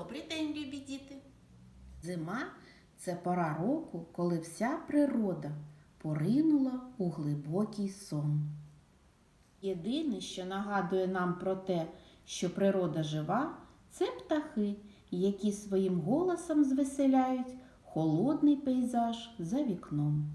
Добрий день, любі діти! Зима це пора року, коли вся природа поринула у глибокий сон. Єдине, що нагадує нам про те, що природа жива, це птахи, які своїм голосом звеселяють холодний пейзаж за вікном.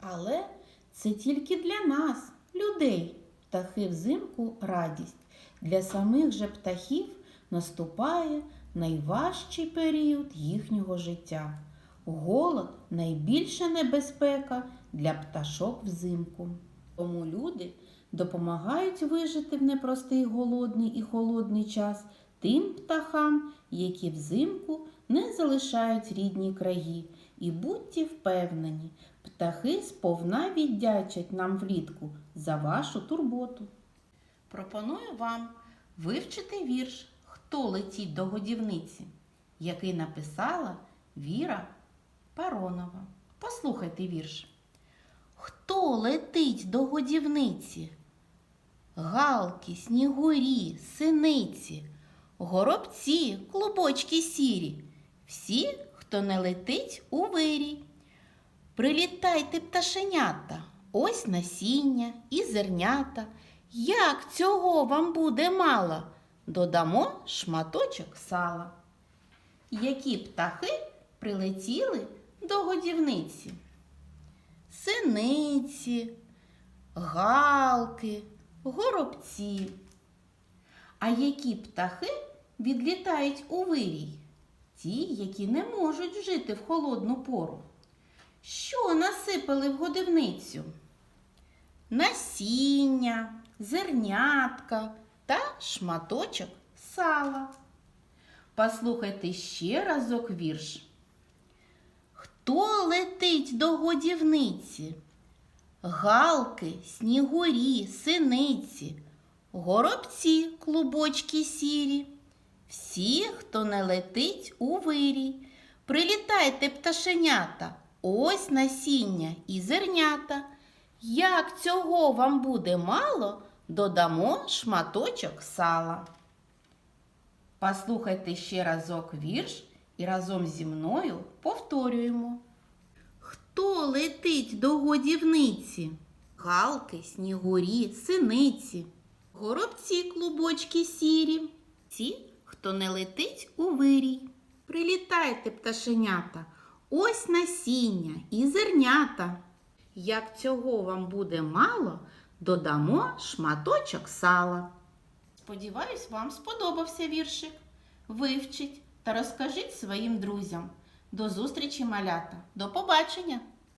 Але це тільки для нас, людей. Птахи взимку радість. Для самих же птахів наступає найважчий період їхнього життя. Голод найбільша небезпека для пташок взимку. Тому люди допомагають вижити в непростий голодний і холодний час тим птахам, які взимку не залишають рідні краї. І будьте впевнені, птахи сповна віддячать нам влітку за вашу турботу. Пропоную вам вивчити вірш Хто летить до годівниці, який написала Віра Паронова. Послухайте вірш. Хто летить до годівниці? Галки, снігурі, синиці, горобці, клубочки сірі, всі, хто не летить у вирій. Прилітайте, пташенята, ось насіння і зернята. Як цього вам буде мало? Додамо шматочок сала. Які птахи прилетіли до годівниці? Синиці, галки, горобці. А які птахи відлітають у вирій? Ті, які не можуть жити в холодну пору. Що насипали в годівницю? Насіння, зернятка та шматочок сала. Послухайте ще разок вірш. Хто летить до годівниці? Галки, снігурі, синиці, горобці, клубочки сірі. Всі, хто не летить у вирій. Прилітайте, пташенята, ось насіння і зернята. Як цього вам буде мало, додамо шматочок сала. Послухайте ще разок вірш і разом зі мною повторюємо. Хто летить до годівниці? Галки, снігурі, синиці, горобці, клубочки сірі. Ті, хто не летить у вирій. Прилітайте, пташенята, ось насіння і зернята. Як цього вам буде мало, додамо шматочок сала. Сподіваюсь, вам сподобався віршик. Вивчіть та розкажіть своїм друзям. До зустрічі, малята. До побачення!